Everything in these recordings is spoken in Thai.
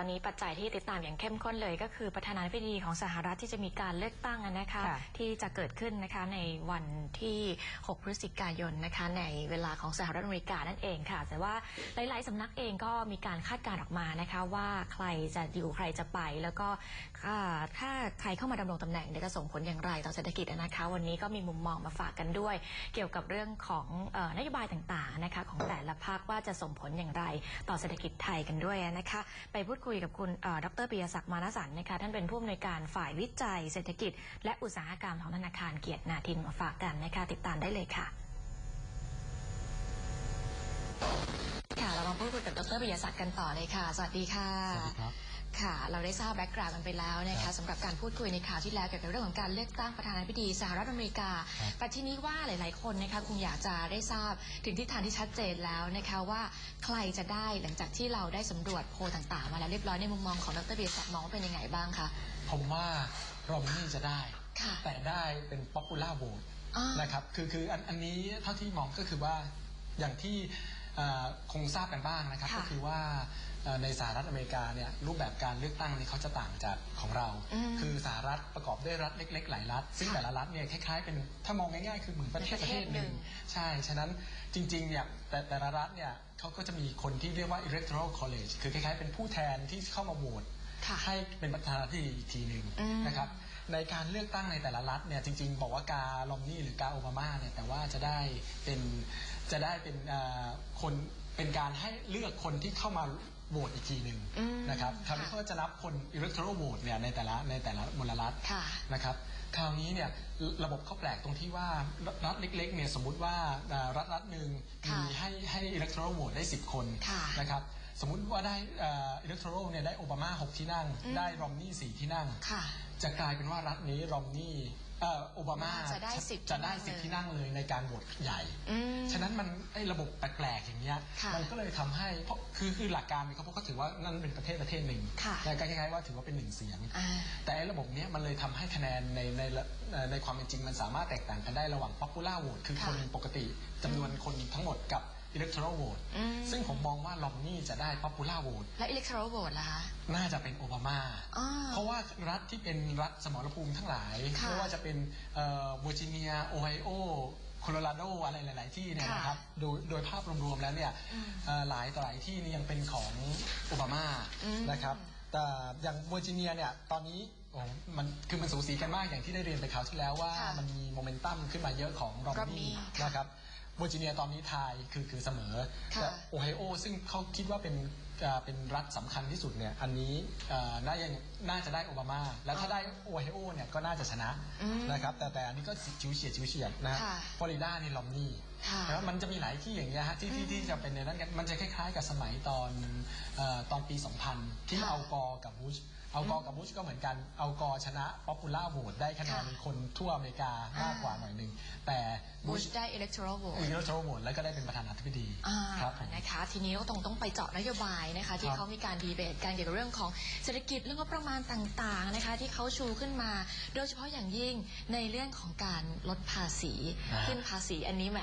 อนนี้ปัจจัยที่ติดตามอย่างเข้มข้นเลยก็คือประธานาธิบดีของสหรัฐที่จะมีการเลือกตั้งอะนะคะค่ะที่จะเกิดขึ้นนะคะในวันที่ 6 พฤศจิกายนนะคะในเวลาของสหรัฐอเมริกานั่นเองค่ะ แต่ว่าหลายๆสำนักเองก็มีการคาดการณ์ออกมานะคะว่าใครจะอยู่ใครจะไป แล้วก็อ่าถ้าใครเข้ามาดำรงตำแหน่งเนี่ยจะส่งผลอย่างไรต่อเศรษฐกิจอะนะคะ วันนี้ก็มีมุมมองมาฝากกันด้วย เกี่ยวกับเรื่องของเอ่อนโยบายต่างๆนะคะของแต่ละภาคว่าจะส่งผลอย่างไรต่อเศรษฐกิจไทยกันด้วยนะคะ ไปพูดคุยกับคุณเอ่อดรปิยศักดิ์มานสันนะคะท่านเป็นผู้อำนวยการฝ่ายวิจัย เศรษฐกิจ และอุตสาหกรรมของธนาคารเกียรตินาทินมาฝากกันนะคะติดตามได้เลยค่ะค่ะเรามาพูดคุยกับดรปิยศักดิ์กันต่อเลยค่ะ สวัสดีค่ะสวัสดีครับ ค่ะ เราได้ทราบแบ็กกราวด์กันไปแล้วนะครัคะบสำหรับการพูดคุยในข่าวที่แล้วเกี่ยวกับเรื่องของการเลือกตั้งประธานาธิบดีสหรัฐอเมริกาครับแต่ทีนี้ว่าหลาย ๆ คนนะคะคงอยากจะได้ทราบถึงทิศทางที่ชัดเจนแล้วนะคะว่าใครจะได้หลังจากที่เราได้สำรวจโพลต่าง ๆ มาแล้วเรียบร้อยในมุมมองของดรเบียร์ศักดิ์มองว่าเป็นยังไงบ้างคะ ผมว่ารอมนี่จะได้ ค่ะแต่ได้เป็นป๊อปปูล่าโหวตอ่านนะครับคือคืออันอันนี้เท่าที่มองก็คือว่าอย่างที่เอ่อคงทราบกันบ้างนะครับ ค่ะก็คือว่าเอ่อ ในสหรัฐอเมริกาเนี่ยรูปแบบการเลือกตั้งนี่เขาจะต่างจากของเรา อืมคือสหรัฐประกอบด้วยรัฐเล็ก ๆ หลายรัฐ ซึ่งค่ะแต่ละรัฐเนี่ยคล้ายๆเป็นถ้ามองง่ายๆ คือเหมือนประเทศเป็นปประระเทเทศศหหนึ่นึ่งงใช่ ฉะนั้นจริงๆเนี่ยแต่แต่ละรัฐเนี่ยเขาก็จะมีคนที่เรียกว่า electoral college คือคล้ายๆเป็นผู้แทนที่เข้ามาโหวต ค่ะ ให้เป็นประธานาธิบดีอีกทีหนึ่งอืมนะครับในการเลือกตั้งในแต่ละรัฐเนี่ยจริง ๆ บอกว่ากาลอมนี่หรือกาโอบามาเนี่ยแต่ว่าจะได้เป็นจะได้เป็นเอ่อคนเป็นการให้เลือกคนที่เข้ามา โหวตอีกทีหนึ่งอืมนะครับคราวนี้ค่ะก็จะนับคน electoral vote เนี่ยในแต่ละในแต่ละมลรัฐค่ะนะครับคราวนี้เนี่ยระบบเขาแปลกตรงที่ว่ารัฐเล็กๆเนี่ยสมมุติว่าเอ่อรัฐรัฐหนึ่งค่ะมีให้ให้ electoral vote ได้ 10 คนค่ะนะครับสมมุติว่าได้เอ่อ electoral เนี่ยได้โอบามา 6 ที่นั่งอืมได้รอมนี่4ที่นั่งค่ะจะกลายเป็นว่ารัฐนี้รอมนี่ เอ่อโอบามาจะได้10จะได้ที่นั่งเลย10ที่นั่งเลยในการโหวตใหญ่ อืม ฉะนั้นมันไอ้ระบบแปลกๆอย่างเงี้ยค่ะมันก็เลยทำให้เพราะคือคือหลักการเนี่ยเขาเขาถือว่านั่นเป็นประเทศประเทศหนึ่งค่ะ แต่ก็คล้ายๆว่าถือว่าเป็นหนึ่งเสียง อ่า แต่ไอ้ระบบเนี้ยมันเลยทำให้คะแนนในในเอ่อในความเป็นจริงมันสามารถแตกต่างกันได้ระหว่าง popular vote คือค่ะคนปกติจำนวนคนทั้งหมดกับ electoral vote อืม ซึ่งผมมองว่าลอมนี่จะได้ popular vote และ electoral vote ล่ะคะ น่าจะเป็นโอบามา อ่า เพราะว่ารัฐที่เป็นรัฐสมรภูมิทั้งหลายค่ะไม่ว่าจะเป็นเวอร์จิเนียโอไฮโอโคโลราโดอะไรหลาย ๆ ที่เนี่ยค่ะนะครับโดยโดยภาพรวม ๆ แล้วเนี่ยอืมเอ่อหลายต่อหลายที่นี่ยังเป็นของโอบามาอืม นะครับ แต่อย่างเวอร์จิเนียเนี่ยตอนนี้โอ้มันคือมันสูสีกันมากอย่างที่ได้เรียนไปคราวที่แล้วว่าค่ะมันมีโมเมนตัมขึ้นมาเยอะของรอม Romney นี่ค่ะ นะครับ เวอร์จิเนียตอนนี้ทายคือคือเสมอค่ะแต่โอไฮโอซึ่งเขาคิดว่าเป็นเอ่อเป็นรัฐสำคัญที่สุดเนี่ยอันนี้เอ่อน่ายังน่าจะได้โอบามา แล้วถ้าได้โอไฮโอเนี่ยก็น่าจะชนะอืมนะครับแต่แต่อันนี้ก็ชิวเฉียดชิวเฉียดนะฮะค่ะฟลอริดานี่ลอมนี่ค่ะแล้วมันจะมีหลายที่อย่างเงี้ยฮะที่ที่ที่จะเป็นในนั้นกันมันจะคล้ายๆกับสมัยตอนเอ่อตอนปี 2000 ที่ค่ะเอากอร์กับบุช เอากอร์กับบุชก็เหมือนกัน เอากอร์ชนะป๊อปปูล่าโหวตได้คะแนนค่ะคนทั่วอเมริกามากกว่าหน่อยหนึ่งแต่บุ bush ชได้ electoral vote อีกแล้วโชว์โหวตแล้วก็ได้เป็นประธานาธิบดีอ่าครับผมนะคะ ทีนี้ก็ต้องต้องไปเจาะนโยบายนะคะ ที่ครับเขามีการดีเบตกันเกี่ยวกับเรื่องของเศรษฐกิจเรื่องงบประมาณต่างๆนะคะ ที่เขาชูขึ้นมา โดยเฉพาะอย่างยิ่งในเรื่องของการลดภาษีอ่าขึ้นภาษีอันนี้แหม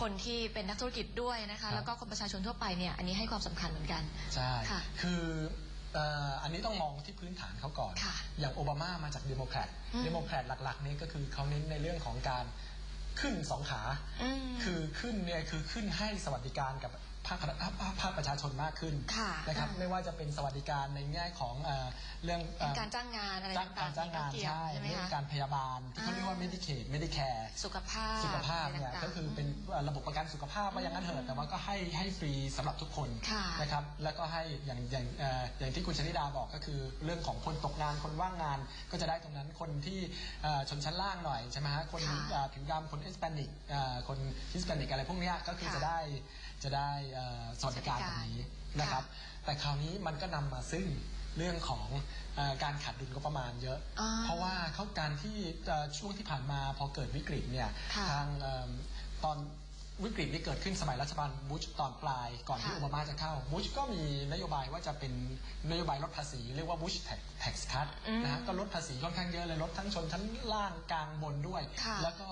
คนที่เป็นนักธุรกิจด้วยนะครัคะบแล้วก็คนประชาชนทั่วไปเนี่ยอันนี้ให้ความสำคัญเหมือนกันใช่ค่ะคือเอ่ออันนี้ต้องมองที่พื้นฐานเขาก่อนค่ะอย่างโอบามามาจากเดโมแครตอืมเดโมแครตหลักๆนี่ก็คือเขาเน้นในเรื่องของการขึ้นสองขาอืมคือขึ้นเนี่ยคือขึ้นให้สวัสดิการกับ ภาคภาคภาคประชาชนมากขึ้นค่ะนะครับอืมไม่ว่าจะเป็นสวัสดิการในแง่ของเอ่อเรื่องเอ่อการจ้างงานอะไรจ้างต่าการงๆจ้างงานที่เกี่ยวใช่ใช่ไหมเรื่องคะการพยาบาลที่เขาเรียกว่าอ่า Medicaid Medicare สุขภาพสุขภาพเนี่ยะไรต่างๆก็คือเป็นระบบประกันสุขภาพว่าอย่างนั้นเถอะแต่ว่าก็ให้ให้ฟรีสำหรับทุกคนค่ะนะครับแล้วก็ให้อย่างอย่างเอ่ออย่างที่คุณชนิดาบอกก็คือ เรื่องของคนตกงานคนว่างงานก็จะได้ตรงนั้นคนที่เอ่อชนชั้นล่างหน่อยใช่ไหมฮะคนค่ะเอ่อผิวดำคนเอสเปนิกคนฮิสแปนิกอะไรพวกเนี้ยก็คือค่ะจะได้ จะได้เอ่อสวัสดิการสวัแบสดิการบนี้นะครับ แต่คราวนี้มันก็นำมาซึ่งเรื่องของเออการขาดดุลก็ประมาณเยอะอ่าเพราะว่าเขาการที่เอ่อช่วงที่ผ่านมาพอเกิดวิกฤตเนี่ยค่ะทางเอิ่มตอนวิกฤตที่เกิดขึ้นสมัยรัฐบาลบุชตอนปลายก่อนที่ค่ะโอบามาจะเข้าบุชก็มีนโยบายว่าจะเป็นนโยบายลดภาษีเรียกว่าบุชแท็กซ์คัตอืมนะฮะก็ลดภาษีค่อนข้างเยอะเลยลดทั้งชนชั้นล่างกลางบนด้วยค่ะแล้วก็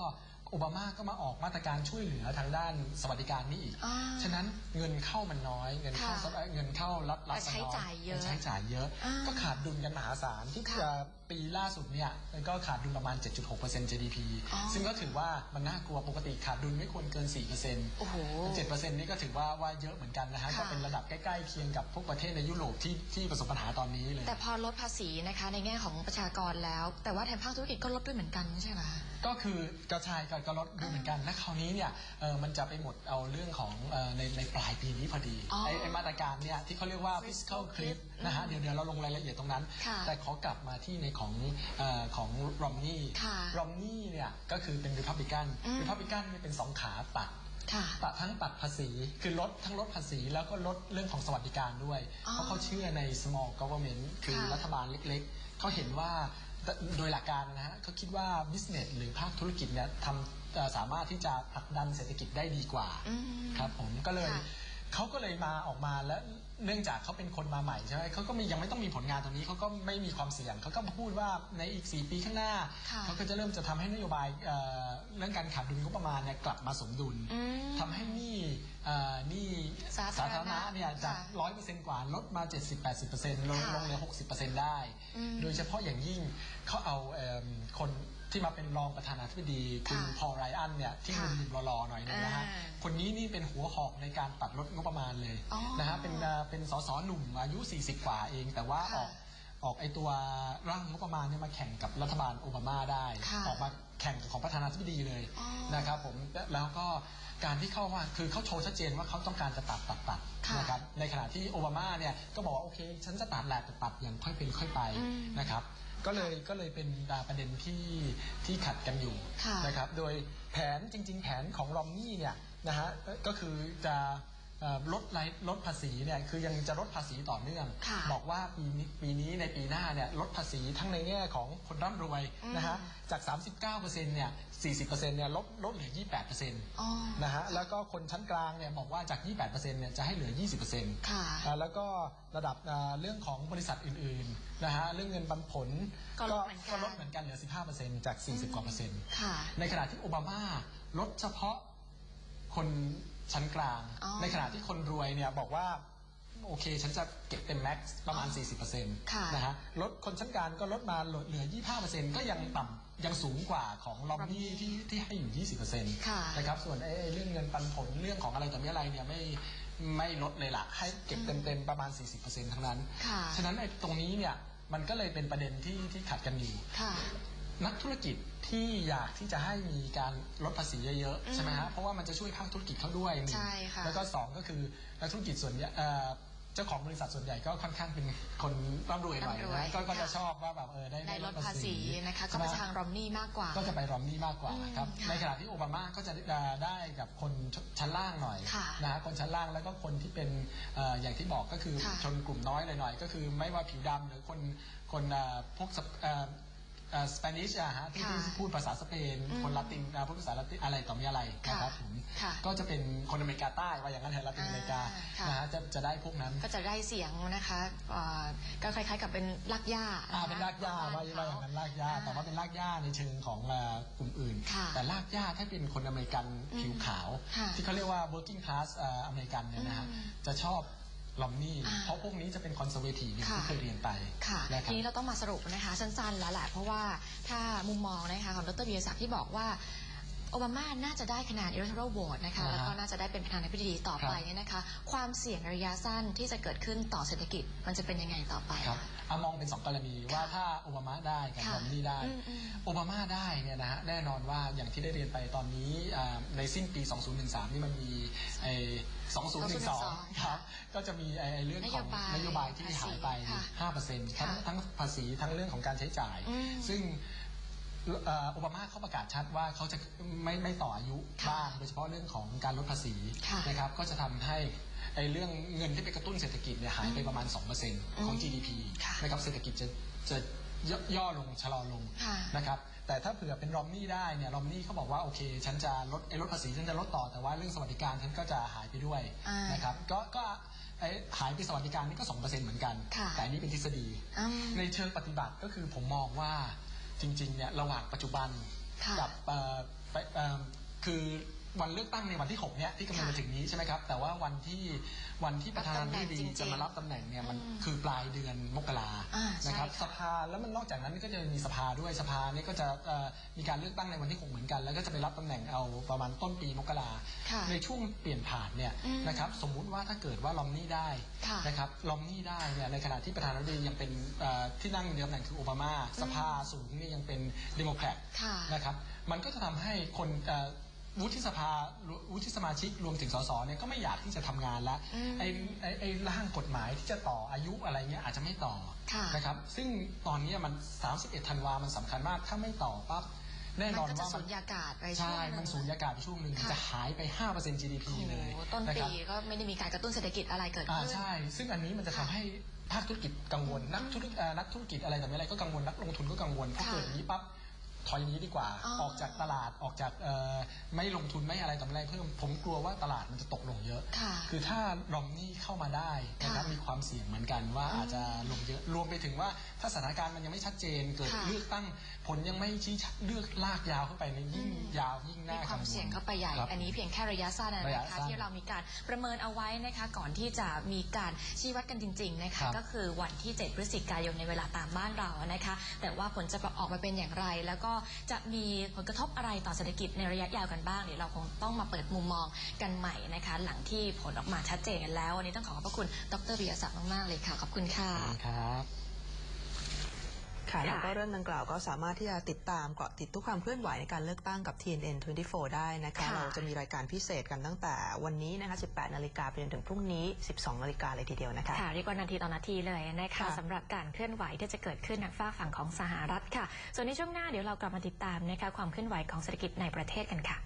โอบามาก็มาออกมาตรการช่วยเหลือทางด้านสวัสดิการนี่อีกอ่าฉะนั้นเงินเข้ามันน้อย เงินเข้าค่ะเงินเข้ารัฐรัฐแต่ใช้มันน้จ่ายเยอะใช้จ่ายเยอะอ่าก็ขาดดุลกันมหาศาลที่ค่ะจะปีล่าสุดเนี่ยก็ขาดดุลประมาณ 7.6% GDP อ๋อซึ่งก็ถือว่ามันน่ากลัวปกติขาดดุลไม่ควรเกิน 4%โอ้โห7%นี่ก็ถือว่าว่าเยอะเหมือนกันนะฮะค่ะก็เป็นระดับใกล้ๆเคียงกับพวกประเทศในยุโรปที่ที่ประสบปัญหาตอนนี้เลย แต่พอลดภาษีนะคะในแง่ของประชากรแล้ว แต่ว่าแถมภาคธุรกิจก็ลดด้วยเหมือนกันใช่ไหมคะก็คือกระชายกับกระลดดูเหมือนกันและคราวนี้เนี่ยเออมันจะไปหมดเอาเรื่องของเออในในปลายปีนี้พอดีอ๋อไอ้ไอ้มาตรการเนี่ยที่เขาเรียกว่า fiscal cliff นะฮะเดี๋ยวเดี๋ยวเราลงรายละเอียดตรงนั้น ค่ะแต่ขอกลับมาที่ในของเออของรอมนี่ค่ะรอมนี่เนี่ยก็คือเป็นริพับลิกันอืม ริพับลิกันเนี่ยเป็นสองขาตัด ค่ะ ตัดทั้งตัดภาษีคือลดทั้งลดภาษีแล้วก็ลดเรื่องของสวัสดิการด้วย อ๋อเพราะเขาเชื่อใน small government คือค่ะรัฐบาลเล็กๆ เขาเห็นว่า โดยหลักการนะฮะเขาคิดว่า business หรือภาคธุรกิจเนี่ยทำเอ่อสามารถที่จะผลักดันเศรษฐกิจได้ดีกว่าอืม ครับผมก็เลย ค่ะ เขาก็เลยมาออกมาและเนื่องจากเขาเป็นคนมาใหม่ใช่ไหมเขาก็มียังไม่ต้องมีผลงานตรงนี้เขาก็ไม่มีความเสี่ยงเขาก็มาพูดว่าในอีก 4 ปีข้างหน้าค่ะเขาก็จะเริ่มจะทำให้นโยบายเอ่อเรื่องการขาดดุลงบประมาณเนี่ยกลับมาสมดุลอืมทำให้หนี้เอ่อหนี้สาธารณะธารณะเนี่ยจากค่ะร้อยเปอร์เซ็นต์กว่าลดมา 70-80%ลงค่ะลงเหลือ60%ได้อืมโดยเฉพาะอย่างยิ่งเขาเอาเอิ่มคน ที่มาเป็นรองประธานาธิบดีคุณค่ะพอลไรอันเนี่ยที่ค่ะหนุ่มๆรอๆหน่อยนึงนะฮะอ่าคนนี้นี่เป็นหัวหอกในการตัดลดงบประมาณเลยอ๋อนะฮะเป็นเอ่อเป็นสสหนุ่มอายุ 40 กว่าเอง แต่ว่าอค่ะอกออกไอตัวร่างงบประมาณเนี่ยมาแข่งกับรัฐบาลโอบามาได้ค่ะออกมาแข่งกับของประธานาธิบดีเลยอ๋อนะครับผมแล้วก็การที่เข้ามาคือเขาโชว์ชัดเจนว่าเขาต้องการจะตัดตัดตัดค่ะนะครับ ในขณะที่โอบามาเนี่ยก็บอกว่าโอเค ฉันจะตัดแหละแต่ตัดอย่างค่อยเป็นค่อยไปอืมนะครับ ก็เลยก็เลยเป็นประเด็นที่ที่ขัดกันอยู่ค่ะนะครับ โดยแผนจริง ๆ แผนของรอมนี่เนี่ยนะฮะเอ่อก็คือจะเอ่อ ลดรายลดภาษีเนี่ยคือยังจะลดภาษีต่อเนื่อง ค่ะบอกว่าปีนี้ปีนี้ในปีหน้าเนี่ยลดภาษีทั้งในแง่ของคนร่ำรวยอืม นะฮะจาก 39%เนี่ย40%เนี่ยลดลดเหลือ 28%อ๋อนะฮะแล้วก็คนชั้นกลางเนี่ยบอกว่าจาก 28%เนี่ยจะให้เหลือ 20%ค่ะ อ่าแล้วก็ระดับอ่าเรื่องของบริษัทอื่นๆนะฮะเรื่องเงินปันผลก็ลดเหมือนกัน ก็ลดเหมือนกันเหลือ 15%จาก 40 กว่าเปอร์เซ็นต์ค่ะ ในขณะที่โอบามาลดเฉพาะคน ชั้นกลาง อ๋อในขณะที่คนรวยเนี่ยบอกว่า โอเค ฉันจะเก็บเต็มแม็กซ์ประมาณ 40%ค่ะนะฮะลดคนชั้นกลางก็ลดมาเหลือ 25%ก็ยังต่ำยังสูงกว่าของลอมนี่ที่ที่ให้อยู่ 20%ค่ะนะครับส่วนไอ้ไอ้เรื่องเงินปันผลเรื่องของอะไรต่อมีอะไรเนี่ยไม่ไม่ลดเลยล่ะให้เก็บเต็มๆประมาณ 40%ทั้งนั้น ค่ะ ฉะนั้นไอ้ตรงนี้เนี่ยมันก็เลยเป็นประเด็นที่ที่ขัดกันอยู่ ค่ะ นักธุรกิจที่อยากที่จะให้มีการลดภาษีเยอะอืมๆใช่ไหมฮะเพราะว่ามันจะช่วยภาคธุรกิจเขาด้วยหนึ่งใช่ค่ะ แล้วก็สองก็คือนักธุรกิจส่วนใหญ่เอ่อเจ้าของบริษัทส่วนใหญ่ก็ค่อนข้างเป็นคนร่ำรวยหน่อยร่ำรวยนะก็ก็จะค่ะ ชอบว่าแบบเออได้ได้ลดภาษีนะคะ ก็ใช่ไปหม ทางรอมนี่มากกว่า ก็จะไปรอมนี่มากกว่าอืมครับค่ะในขณะที่โอบามาก็จะได้ได้กับคนชั้นล่างหน่อยค่ะนะฮะคนชั้นล่างแล้วก็คนที่เป็นเอ่ออย่างที่บอกก็คือค่ะชนกลุ่มน้อยหน่อยๆก็คือไม่ว่าผิวดำหรือคนคนเอ่อพวกสเปเอ่อเอ่อ สเปนิชอะฮะที่ค่ะที่พูดภาษาสเปนอืมคนละตินอ่าพูดภาษาละตินอะไรต่อมีอะไรค่ะนะครับผมค่ะก็จะเป็นคนอเมริกาใต้ว่าอย่างนั้นเถอะละตินอเมริกาอ่าค่ะนะฮะจะจะได้พวกนั้นก็จะได้เสียงนะคะอ่าก็คล้ายๆกับเป็นรากหญ้าอ่าเป็นรากหญ้าว่าว่าอย่างนั้นรากหญ้าแต่ว่าเป็นรากหญ้าในเชิงของเอ่อกลุ่มอื่นค่ะแต่รากหญ้าถ้าเป็นคนอเมริกันอืมผิวขาวค่ะที่เขาเรียกว่า working class เอ่ออเมริกันเนี่ยนะฮะอืมจะชอบ ลอมนี่อ่า เพราะพวกนี้จะเป็นคอนเซอร์เวทีฟอย่างค่ะที่เคยเรียนไปค่ะนะครัทีบ นี้เราต้องมาสรุปนะคะสั้นๆแล้วแหละเพราะว่าถ้ามุมมองนะคะของดรวีรศักดิ์ที่บอกว่า โอบามาน่าจะได้คะแนน electoral vote นะคะอ่าฮะแล้วก็น่าจะได้เป็นประธานาธิบดีต่อไปเนี่ยนะคะ ความเสี่ยงระยะสั้นที่จะเกิดขึ้นต่อเศรษฐกิจมันจะเป็นยังไงต่อไปครับคะอะมองเป็นสองกรณีว่าถ้าโอบามาได้กับค่ะลอมนี่ได้อืมอืมโอบามาได้เนี่ยนะฮะแน่นอนว่าอย่างที่ได้เรียนไปตอนนี้อ่าในสิ้นปี 2013 นี่มันมีไอ้2012 ครับ ก็จะมีไอ้ไอ้เรื่องของนนโยโยบาบายยที่หายไปค่ะ5%ทั้งค่ะทั้งภาษีทั้งเรื่องของการใช้จ่ายอืมซึ่งเอ่อ โอบามาเขาประกาศชัดว่าเขาจะไม่ไม่ต่ออายุค่ะบ้างโดยเฉพาะเรื่องของการลดภาษีค่ะนะครับก็จะทำให้ไอ้เรื่องเงินที่ไปกระตุ้นเศรษฐกิจเนี่ยหายไปประมาณ 2%ของ GDP ค่ะนะครับเศรษฐกิจจะจะย่อย่อลงชะลอลงค่ะนะครับแต่ถ้าเผื่อเป็นรอมนี่ได้เนี่ยรอมนี่เขาบอกว่าโอเคฉันจะลดไอ้ลดภาษีฉันจะลดต่อแต่ว่าเรื่องสวัสดิการฉันก็จะหายไปด้วยอ่านนะครับก็ก็ไอ้หายไปสวัสดิการนี่ก็ 2%เหมือนกันค่ะแต่อันนี้เป็นทฤษฎีอืมในเชิงปฏิบัติก็คือผมมองว่า จริงๆเนี่ยระหว่างปัจจุบันค่ะกับเอ่อไปเอ่อคือ วันเลือกตั้งในวันที่ 6 เนี่ยที่กำลังค่ะจะถึงนี้ใช่ไหมครับ แต่ว่าวันที่วันที่ประธานาธิบดีรับตำแหน่งจริงๆจะมารับตำแหน่งเนี่ยมันอืมคือปลายเดือนมกราอ่าใช่นะครับค่ะสภาแล้วมันนอกจากนั้นก็จะมีสภาด้วยสภาเนี่ยก็จะเอ่อมีการเลือกตั้งในวันที่ 6 เหมือนกัน แล้วก็จะไปรับตำแหน่งเอาประมาณต้นปีมกราค่ะในช่วงเปลี่ยนผ่านเนี่ยอืมนะครับสมมุติว่าถ้าเกิดว่าลอมนี่ได้ค่ะนะครับลอมนี่ได้เนี่ยในขณะที่ประธานาธิบดียังเป็นเอ่อที่นั่งในตำแหน่งคือโอบามา สภาสูงเนี่ยยังเป็นเดโมแครตค่ะนะครับมันก็จะทำให้คนเอ่อ วุฒิสภาวุฒิสมาชิกรวมถึงสสเนี่ยก็ไม่อยากที่จะทำงานแล้วอืมไอ้ไอ้ไอ้ร่างกฎหมายที่จะต่ออายุอะไรเงี้ยอาจจะไม่ต่อค่ะนะครับซึ่งตอนเนี้ยมัน 31ธันวามันสำคัญมากถ้าไม่ต่อปั๊บแน่มันนอนก็จะว่าสูมันญญากาศไปช่วใช่งหงมันสูญญากาศไปช่วงหนึ่งค่ะจะหายไป 5% GDP โอ้โหเลยต้นนะคปีรับก็ไม่ได้มีการกระตุ้นเศรษฐกิจอะไรเกิดอ่าขึ้นใช่ ซึ่งอันนี้มันจะทำค่ะให้ภาคธุรกิจกังวล นักธุรกิจเอ่อนักธุรกิจอะไรต่อมีอะไรก็กังวล นักลงทุนก็กังวลพอค่ะเกิดอย่างนี้ปั๊บ ถอยอย่างนี้ดีกว่า อ๋อออกจากตลาดออกจากเอ่อไม่ลงทุนไม่อะไรต่อมีอะไรเพิ่ม ผมกลัวว่าตลาดมันจะตกลงเยอะค่ะคือถ้ารอมนี่เข้ามาได้นะครับค่ะมีความเสี่ยงเหมือนกันว่าอืมอาจจะลงเยอะรวมไปถึงว่าถ้าสถานการณ์มันยังไม่ชัดเจนเกิดค่ะ เลือกตั้งผลยังไม่ชี้ชัดเลือกลากยาวเข้าไปในยยิ่งอืมยาวยิ่งมีน่าความกังวลเสี่ยงเข้าไปใหญ่ ครับ อันนี้เพียงแค่ระยะสั้นนะระยะคะสั้นที่เรามีการประเมินเอาไว้นะคะก่อนที่จะมีการชี้วัดกันจริงๆนะครัคะบก็คือวันที่ 7 พฤศจิกายนในเวลาตามบ้านเรานะคะ แต่ว่าผลจะออกมาเป็นอย่างไร แล้วก็ก็จะมีผลกระทบอะไรต่อเศรษฐกิจในระยะยาวกันบ้างเดี๋ยวเราคงต้องมาเปิดมุมมองกันใหม่นะคะ หลังที่ผลออกมาชัดเจนกันแล้ววันนี้ต้องขอขอบพระคุณดรวิยศักดิ์มากๆเลยค่ะขอบคุณค่ะ ครับ ค่ะแล้วก็เรื่องดังกล่าวก็สามารถที่จะติดตามเกาะติดทุกความเคลื่อนไหวในการเลือกตั้งกับ TNN 24 ได้นะคะ เราจะมีรายการพิเศษกันตั้งแต่วันนี้นะคะ 18 นาฬิกาไปจนถึงพรุ่งนี้ 12 นาฬิกาเลยทีเดียวนะคะค่ะเรียกว่านาทีต่อนาทีเลยนะคะสำหรับการเคลื่อนไหวที่จะเกิดขึ้นทางฝากฝั่งของสหรัฐค่ะ ส่วนในช่วงหน้าเดี๋ยวเรากลับมาติดตามนะคะความเคลื่อนไหวของเศรษฐกิจในประเทศกันค่ะ